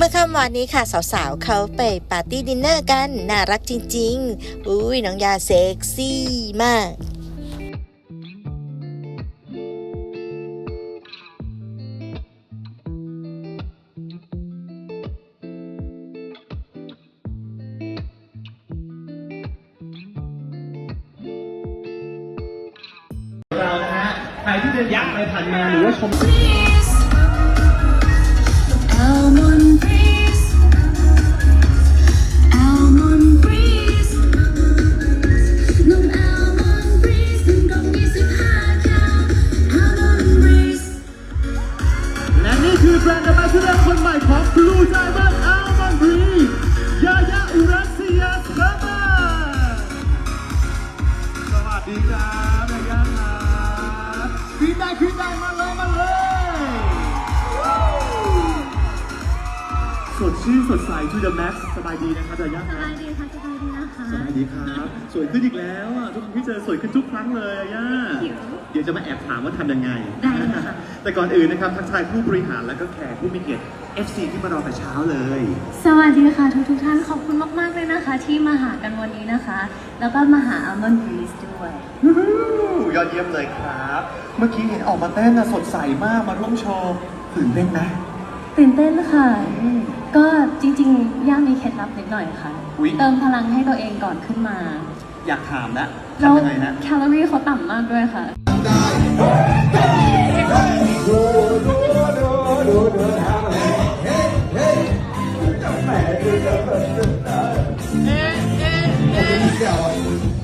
เมื่อค่ำวานนี้ค่ะสาวๆเขาไปปาร์ตี้ดินเนอร์กัน น่ารักจริงๆ อุ้ยน้องยาเซ็กซี่มากเรานะฮะใครที่เดินยักษ์ไปผ่านมาหรือว่าชม คือแบรนด์ a m b a s s a d o r คนใหม่ของ Blue Diamond Almond b r e e ยายาอุรัสเซียสมาสวัสดีครับยายาครับครีดได้ครีดได้มาเลยมาเลย สดชื่นสดใส to the max สบายดีนะครับยายาสครับ บายดีค่ะสบายดีนะ ดีครับ สวยขึ้นอีกแล้วอะทุกครั้งที่เจอสวยขึ้นทุกครั้งเลยอะย่าหิว เดี๋ยวจะมาแอบถามว่าทำยังไง ได้เลยค่ะ แต่ก่อนอื่นนะครับทักทายผู้บริหารและก็แขกผู้มีเกียรติ FC ที่มารอแต่เช้าเลย สวัสดีค่ะทุกทุกๆท่านขอบคุณมากๆเลยนะคะ ที่มาหากันวันนี้นะคะ แล้วก็มาหา almond breeze ด้วย วู้ฮู้ยอดเยี่ยมเลยครับ เมื่อกี้เห็นออกมาเต้นน่ะสดใสมากมาร่วมโชว์ตื่นเต้นนะ ตื่นเต้นค่ะ ก็จริงๆ ย่ามีเคล็ดลับนิดหน่อยค่ะเติมพลังให้ตัวเองก่อนขึ้นมาอยากถามนะทำยังไงฮะ แคลอรี่เขาต่ำมากด้วยค่ะ แหมคือจะแบบเอ๊ะเอ๊ะเอ๊ะ